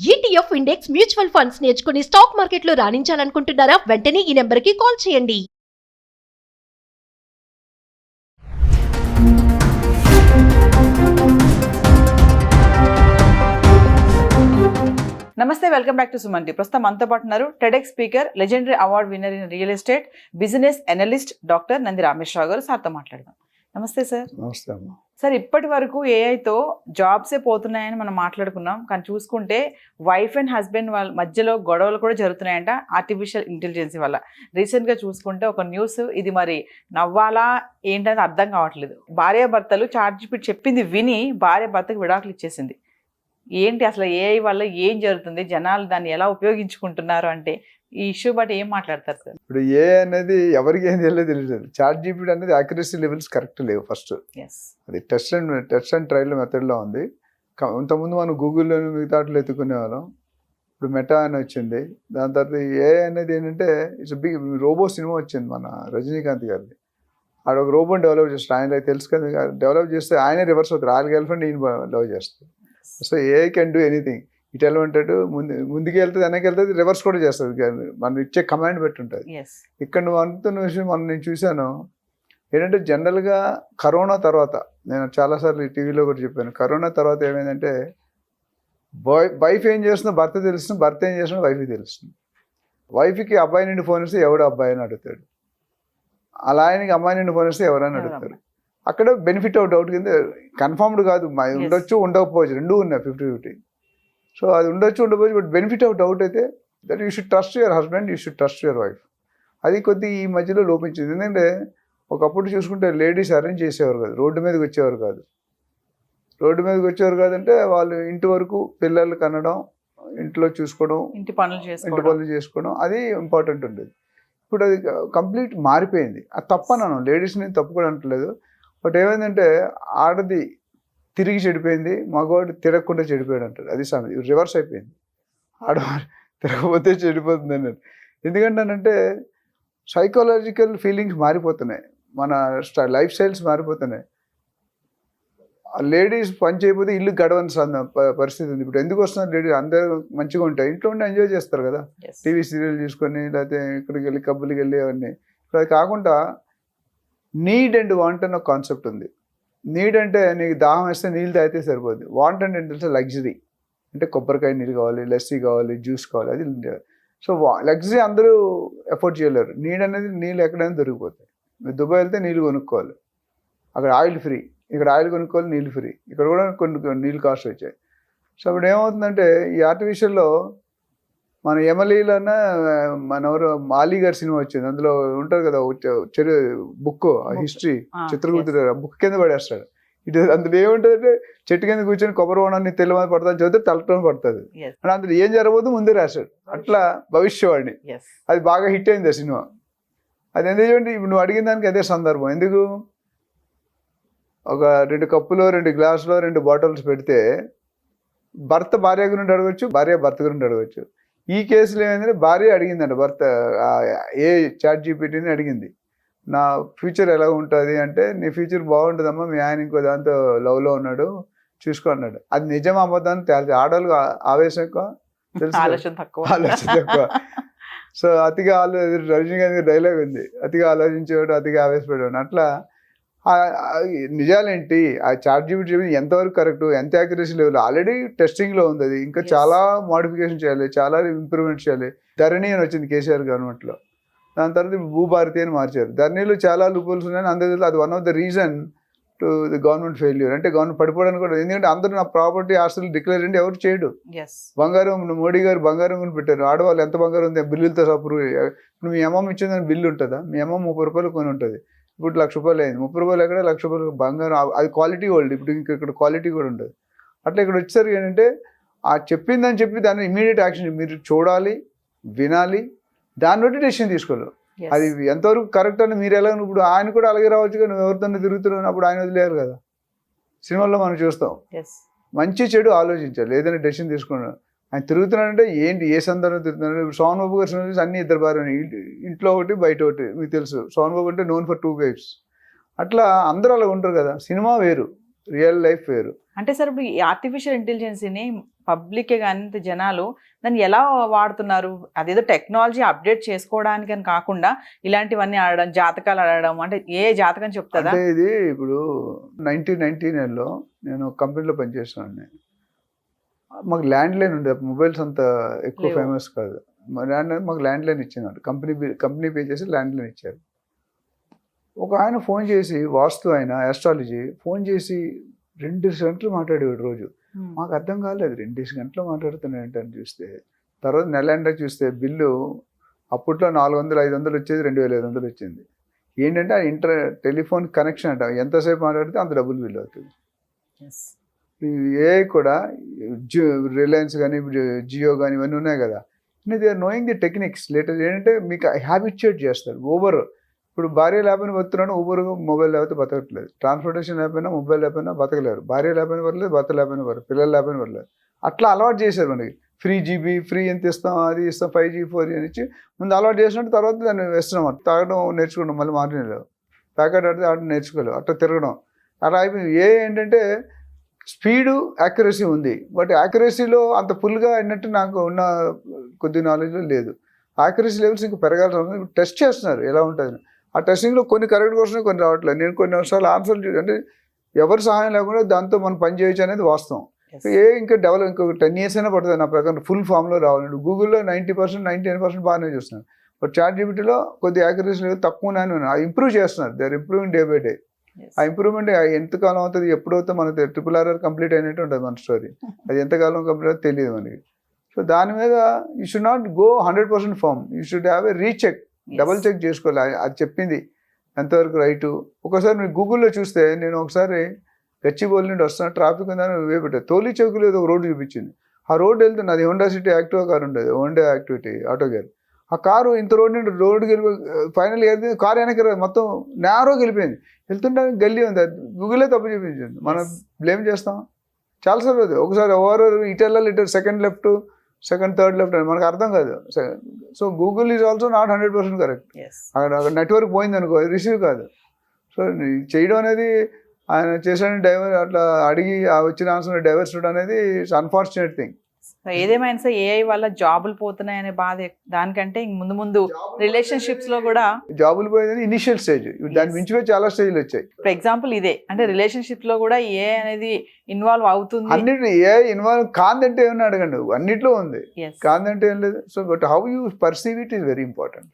ETF index mutual funds నేర్చుకుని stock మార్కెట్లో రాణించాలనుకుంటున్నారా? వెంటనే ఈ నెంబర్కి కాల్ చేయండి. నమస్తే వెల్కమ్ బ్యాక్ టు సుమంటి ప్రస్తుతం మనతో పాటు ఉన్నారు TEDx speaker legendary award winner in real estate business analyst doctor Nandi Rameshwar Rao garu. సార్తో మాట్లాడదాం. నమస్తే సార్. నమస్తే అమ్మ. సార్ ఇప్పటి వరకు ఏఐతో జాబ్సే పోతున్నాయని మనం మాట్లాడుకున్నాం. కానీ చూసుకుంటే వైఫ్ అండ్ హస్బెండ్ వాళ్ళ మధ్యలో గొడవలు కూడా జరుగుతున్నాయంట ఆర్టిఫిషియల్ ఇంటెలిజెన్స్ వల్ల. రీసెంట్గా చూసుకుంటే ఒక న్యూస్ ఇది మరి నవ్వాలా ఏంటని అర్థం కావట్లేదు. భార్యాభర్తలు చార్జ్ పెట్టి చెప్పింది విని భార్య భర్తకు విడాకులు ఇచ్చేసింది. ఏంటి అసలు ఏఐ వల్ల ఏం జరుగుతుంది? జనాలు దాన్ని ఎలా ఉపయోగించుకుంటున్నారు అంటే ఈ ఇష్యూ బట్టి ఏం మాట్లాడతారు సార్? ఇప్పుడు ఏ అనేది ఎవరికి ఏం తెలియదు. తెలియదు చార్ట్ జీపీటీ అనేది అక్యురసీ లెవెల్స్ కరెక్ట్ లేవు ఫస్ట్ అది test and test and trial మెథడ్లో ఉంది. ఇంతకుముందు మనం గూగుల్లో మిగతా ఎత్తుకునే వాళ్ళం. ఇప్పుడు మెటా అని వచ్చింది. దాని తర్వాత ఏ అనేది ఏంటంటే ఇట్స్ బిగ్ రోబో సినిమా వచ్చింది మన రజనీకాంత్ గారిది. ఆడ ఒక రోబోని డెవలప్ చేస్తాడు. ఆయన తెలుసు కదా డెవలప్ చేస్తే ఆయనే రివర్స్ అవుతారు ఆయన గర్ల్ ఫ్రెండ్ ఈయన లవ్ చేస్తారు so a can do anything ఇటు ఎలా ఉంటాడు ముందు ముందుకు వెళ్తుంది వెనక్కి వెళ్తుంది రివర్స్ కూడా చేస్తుంది. మనం ఇచ్చే కమాండ్ పెట్టి ఉంటుంది. ఇక్కడ నువ్వు అనుకున్న విషయం మనం నేను చూశాను. ఏంటంటే జనరల్గా కరోనా తర్వాత నేను చాలాసార్లు టీవీలో కూడా చెప్పాను. కరోనా తర్వాత ఏమైందంటే బాయ్ వైఫ్ ఏం చేస్తుందో భర్త తెలుస్తుంది భర్త ఏం చేస్తుందో వైఫ్కి తెలుస్తుంది. వైఫ్కి అబ్బాయి నుండి ఫోన్ ఇస్తే ఎవడు అబ్బాయి అని అడుగుతాడు. అలా ఆయనకి అమ్మాయి నుండి ఫోన్ ఇస్తే ఎవరని ఎవరు అడుగుతారు. అక్కడ బెనిఫిట్ ఆఫ్ డౌట్ కింద కన్ఫర్మ్డ్ కాదు. ఉండొచ్చు ఉండకపోవచ్చు రెండు ఉన్నాయి ఫిఫ్టీ ఫిఫ్టీ సో అది ఉండొచ్చు ఉండకపోవచ్చు బట్ బెనిఫిట్ ఆఫ్ డౌట్ అయితే that you should trust your husband you should trust your wife అది కొద్ది ఈ మధ్యలో లోపించింది. ఎందుకంటే ఒకప్పుడు చూసుకుంటే లేడీస్ అరేంజ్ చేసేవారు కాదు రోడ్డు మీదకి వచ్చేవారు కాదు. రోడ్డు మీదకి వచ్చేవారు కాదంటే వాళ్ళు ఇంటి వరకు పిల్లలు కనడం ఇంట్లో చూసుకోవడం ఇంటి పనులు ఇంటి చేసుకోవడం. పనులు చేసుకోవడం అది ఇంపార్టెంట్ ఉండేది. ఇప్పుడు అది కంప్లీట్ మారిపోయింది. అది తప్పనను లేడీస్ని తప్పు కూడా అంటలేదు. బట్ ఏమైందంటే ఆడది తిరిగి చెడిపోయింది మగవాడు తిరగకుండా చెడిపోయాడు అంటారు అది సమయం రివర్స్ అయిపోయింది. ఆడవాడు తిరగకపోతే చెడిపోతుంది అన్నారు ఎందుకంటానంటే సైకాలజికల్ ఫీలింగ్స్ మారిపోతున్నాయి. మన లైఫ్ స్టైల్స్ మారిపోతున్నాయి. లేడీస్ పని చేయకపోతే ఇల్లు గడవని పరిస్థితి ఉంది. ఇప్పుడు ఎందుకు వస్తున్నారు లేడీస్ అందరూ మంచిగా ఉంటాయి ఇంట్లో ఉండి ఎంజాయ్ చేస్తారు కదా. టీవీ సీరియల్ చూసుకొని లేకపోతే ఇక్కడికి వెళ్ళి కబ్బులకి వెళ్ళి అవన్నీ. ఇప్పుడు అది కాకుండా నీడ్ అండ్ వాంట్ అన్న కాన్సెప్ట్ ఉంది. నీడ్ అంటే నీకు దాహం వేస్తే నీళ్ళు తాగితే సరిపోద్ది వాంట్ అంటే ఏంటంటే లగ్జరీ. అంటే కొబ్బరికాయ నీళ్ళు కావాలి లస్సీ కావాలి జ్యూస్ కావాలి అది సో లగ్జరీ అందరూ ఎఫోర్డ్ చేయలేరు. నీడ్ అనేది నీళ్ళు ఎక్కడైనా దొరికిపోతాయి. మీరు దుబాయ్ వెళ్తే నీళ్ళు కొనుక్కోవాలి. అక్కడ ఆయిల్ ఫ్రీ. ఇక్కడ ఆయిల్ కొనుక్కోవాలి నీళ్ళు ఫ్రీ. ఇక్కడ కూడా కొన్ని కొన్ని నీళ్ళు కాస్ట్ వచ్చాయి. సో అప్పుడు ఏమవుతుందంటే ఈ ఆర్టిఫిషియల్లో మన ఎమలీలన్న మన ఎవరు మాలి గారి సినిమా వచ్చింది. అందులో ఉంటారు కదా చెరు బుక్ హిస్టరీ చిత్రగుప్తుడు బుక్ కింద పడేస్తాడు. ఇటు అందులో ఏముంటుంది చెట్టు కింద కూర్చొని కొబ్బరి బోనాన్ని తెల్లమని పడుతుంది చదివితే తలటం పడుతుంది. అంటే అందులో ఏం జరగబోదు ముందే రాశాడు. అట్లా భవిష్యవాణి. అది బాగా హిట్ అయింది ఆ సినిమా. అది ఎందుకు చూడండి ఇప్పుడు నువ్వు అడిగిన దానికి అదే సందర్భం. ఎందుకు? ఒక రెండు కప్పులో రెండు గ్లాసులో రెండు బాటిల్స్ పెడితే భర్త భార్య గురించి అడగచ్చు భార్య భర్త గురించి అడగచ్చు. ఈ కేసులో ఏమైందంటే భార్య అడిగిందంట భర్త ఏ చాట్ జీపీటీని అడిగింది. నా ఫ్యూచర్ ఎలా ఉంటుంది అంటే నీ ఫ్యూచర్ బాగుంటుందమ్మా మీ ఆయన ఇంకో దాంతో లవ్లో ఉన్నాడు చూసుకో అన్నాడు. అది నిజం అబద్ధాన్ని తేల్చి ఆడవాళ్ళు ఆ- ఆవేశం ఎక్కువ? తెలుసు? ఆలోచన తక్కువ. సో అతిగా ఆలో రజనీకాంత్ డైలాగ్ ఉంది. అతిగా ఆలోచించేవాడు అతిగా ఆవేశపడేవాడు. అట్లా నిజాలేంటి? ఆ చార్ట్ జీబీటీ ఎంతవరకు కరెక్ట్? ఎంత యాక్యురసీ లెవెల్? ఆల్రెడీ టెస్టింగ్లో ఉంది. అది ఇంకా. చాలా మోడిఫికేషన్ చేయాలి. చాలా ఇంప్రూవ్మెంట్ చేయాలి. ధరణి అని వచ్చింది కేసీఆర్ గవర్నమెంట్లో. దాని తర్వాత భూభారతి అని మార్చారు. ధరణిలో చాలా లూపుల్స్ ఉన్నాయని అందరికీ అది one of the reason to the government failure అంటే గవర్నమెంట్ పడిపోవడానికి కూడా ఎందుకంటే అందరూ నా ప్రాపర్టీ ఆస్తులు డిక్లేర్ అంటే ఎవరు చేయడు. బంగారం మోడీ గారు బంగారం కొని పెట్టారు. ఆడవాళ్ళు ఎంత బంగారం ఉంది? బిల్లులతో అప్రూవ్ ఇప్పుడు మీ అమ్మమ్మ ఇచ్చిందని బిల్లు ఉంటుందా? మీ అమ్మమ్మ ముప్పై రూపాయలు కొని ఉంటుంది. ఇప్పుడు లక్ష రూపాయలు అయింది. ముప్పై రూపాయలు ఎక్కడ? లక్ష రూపాయలు బంగారం. అది క్వాలిటీ గోల్డ్ ఇప్పుడు ఇంకా ఇక్కడ క్వాలిటీ కూడా ఉంటుంది అట్లా ఇక్కడ వచ్చేసరికి ఏంటంటే ఆ చెప్పిందని చెప్పి దాన్ని ఇమీడియట్ యాక్షన్ మీరు చూడాలి వినాలి దాన్ని బట్టి డెసిషన్ తీసుకోవాలి. అది ఎంతవరకు కరెక్ట్ అని మీరు ఎలా ఇప్పుడు ఆయన కూడా అలాగే రావచ్చు కానీ నువ్వు ఎవరితో తిరుగుతున్నావు అప్పుడు ఆయన వదిలేరు కదా. సినిమాల్లో మనం చూస్తాం. మంచి చెడు ఆలోచించాలి. ఏదైనా డెసిషన్ తీసుకున్నాడు ఆయన తిరుగుతున్నాడంటే ఏంటి? ఏ సందర్భం తిరుగుతున్నాడు? ఇప్పుడు సోహన్ బాబు గారి సినిమాలు అన్ని ఇద్దరు భార్య ఇంట్లో ఒకటి బయట ఒకటి. మీకు తెలుసు. సోహన్ బాబు అంటే నోన్ ఫర్ టూ వైఫ్స్ అట్లా అందరూ అలా ఉంటారు కదా. సినిమా వేరు. రియల్ లైఫ్ వేరు. అంటే సార్ ఇప్పుడు ఈ ఆర్టిఫిషియల్ ఇంటెలిజెన్సీని పబ్లిక్ కానీ జనాలు దాన్ని ఎలా వాడుతున్నారు? అదేదో టెక్నాలజీ అప్డేట్ చేసుకోవడానికి అని కాకుండా ఇలాంటివన్నీ ఆడడం జాతకాలు ఆడడం అంటే ఏ జాతకం చెప్తుందా ఇది ఇప్పుడు నైన్టీన్ నైన్టీ నైన్లో నేను కంపెనీలో పనిచేస్తున్నాను మాకు ల్యాండ్ లైన్ ఉండే మొబైల్స్ అంత ఎక్కువ. ఫేమస్ కాదు. ల్యాండ్ లైన్ మాకు ల్యాండ్ లైన్ ఇచ్చినారు. కంపెనీ కంపెనీ పే చేసి ల్యాండ్ లైన్ ఇచ్చారు. ఒక ఆయన ఫోన్ చేసి వాస్తు ఆయన ఆస్ట్రాలజీ ఫోన్ చేసి రెండు గంటలు మాట్లాడేవాడు రోజు. మాకు అర్థం కాలేదు రెండు గంటలు మాట్లాడుతున్నాయి ఏంటని చూస్తే. తర్వాత నెల ఎండ చూస్తే బిల్లు అప్పట్లో నాలుగు వందలు ఐదు వందలు వచ్చేది రెండు వేల ఐదు వందలు వచ్చింది. ఏంటంటే ఆ ఇంటర్ టెలిఫోన్ కనెక్షన్ అంట. ఎంతసేపు మాట్లాడితే అంత డబ్బులు బిల్ అవుతుంది. ఏ కూడా జియో రిలయన్స్ కానీ జియో కానీ ఇవన్నీ ఉన్నాయి కదా. They are knowing the techniques later ఏంటంటే మీకు హ్యాబిచ్యుయేట్ చేస్తారు. ఓవర్ ఇప్పుడు భార్య లేకపోయినా బతున్నాను ఊబర్ మొబైల్ లేకపోతే బతకట్లేదు. ట్రాన్స్పోర్టేషన్ లేకపోయినా మొబైల్ లేకపోయినా బతకలేరు. భార్య లేకపోయినా పర్లేదు భర్త లేకపోయినా పర్లేదు పిల్లలు లేకపోయినా పర్లేదు. అట్లా అలవాటు చేశారు మనకి. ఫ్రీ జీబీ ఫ్రీ ఎంత ఇస్తాం అది ఇస్తాం ఫైవ్ జీ ఫోర్ జీ అని ఇచ్చి ముందు అలవాటు చేసినట్టు తర్వాత దాన్ని వేస్తున్నాం అట్లా తాగడం నేర్చుకోవడం మళ్ళీ మాట్లాడలేవు ప్యాకెట్ ఆడితే ఆడ నేర్చుకోలేవు. అట్లా తిరగడం. అలా అయిపోయింది. ఏ ఏంటంటే స్పీడు యాక్యురసీ ఉంది. బట్ యాక్యురసీలో అంత ఫుల్గా అయినట్టు నాకు ఉన్న కొద్ది నాలెడ్జ్లో లేదు. యాక్యురసీ లెవెల్స్ ఇంకా పెరగాల్సి ఉంది టెస్ట్ చేస్తున్నారు ఎలా ఉంటుంది ఆ టెస్టింగ్లో కొన్ని కరెక్ట్గా వస్తున్నాయి కొన్ని రావట్లేదు. నేను కొన్ని సార్లు ఆన్సర్లు చూ- అంటే ఎవరి సహాయం లేకుండా దాంతో మనం పని చేయొచ్చు అనేది వాస్తవం. ఏ ఇంకా డెవలప్ ఇంకొక టెన్ ఇయర్స్ అయినా పడుతుంది నా ప్రకారం. ఫుల్ ఫామ్లో రావాలండి. గూగుల్లో ninety percent ninety nine percent బాగానే చూస్తున్నాను బట్ చాట్ జీబీటీలో కొద్ది యాక్యురసీ లెవెల్ తక్కువనే ఉన్నాయి ఇంప్రూవ్ చేస్తున్నారు. They are improving day by day. ఆ ఇంప్రూవ్మెంట్ ఎంతకాలం అవుతుంది ఎప్పుడవుతుంది మనకి ట్రిపుల్ ఆర్ఆర్ కంప్లీట్ అయినట్టు ఉంటుంది మన స్టోరీ అది ఎంతకాలం కంప్లీట్ అవుతుందో తెలియదు మనకి. సో దాని మీద you should not go hundred percent form you should have a recheck. Double check చేసుకోవాలి. అది- చెప్పింది ఎంతవరకు రైటు ఒకసారి మీరు గూగుల్లో చూస్తే నేను ఒకసారి గచ్చిబౌలి నుండి వస్తున్నా ట్రాఫిక్ ఉందని వేపెట్టా తోలి చౌకులో ఏదో ఒక రోడ్డు చూపించింది. ఆ రోడ్డు వెళ్తుంది అది హోండా సిటీ యాక్టివా కార్ ఉండేది హోండా యాక్టివిటీ ఆటో గేర్ ఆ కారు ఇంత రోడ్డు నుండి రోడ్డుకి వెళ్ళి ఫైనల్ ఏది? కారు వెనక మొత్తం నేరోకి వెళ్ళిపోయింది వెళ్తుంటే గల్లీ ఉంది. అది గూగులే తప్పు చూపించింది. మనం. బ్లేమ్ చేస్తాం. చాలాసార్లు అది ఒకసారి ఓవర్ ఇటు వెళ్ళాలి ఇటు second left second third left అని మనకు అర్థం కాదు. So Google is also not hundred percent correct. అక్కడ అక్కడ నెట్వర్క్ పోయింది అనుకో రిసీవ్ కాదు. సో చేయడం అనేది ఆయన చేసిన డైవర్ అట్లా అడిగి ఆ వచ్చిన ఆన్సర్ డైవర్స్ అనేది ఇట్స్ అన్ఫార్చునేట్ థింగ్ సో ఏదేమైనా సరే ఏఐ వల్ల జాబులు పోతున్నాయనే బాధ దానికంటే ఇంక ముందు ముందు రిలేషన్షిప్స్లో కూడా జాబులు పోయేదని ఇనిషియల్ స్టేజ్ దాని. మించిపోయి చాలా స్టేజ్లు వచ్చాయి. ఇప్పుడు ఎగ్జాంపుల్ ఇదే. అంటే రిలేషన్షిప్లో కూడా ఏ అనేది ఇన్వాల్వ్ అవుతుంది. అన్నిటి ఏ ఇన్వాల్వ్ కాందంటే ఏమన్నా అడగండి అన్నిట్లో ఉంది. కాందంటే ఏం లేదు. So but how you perceive it is very important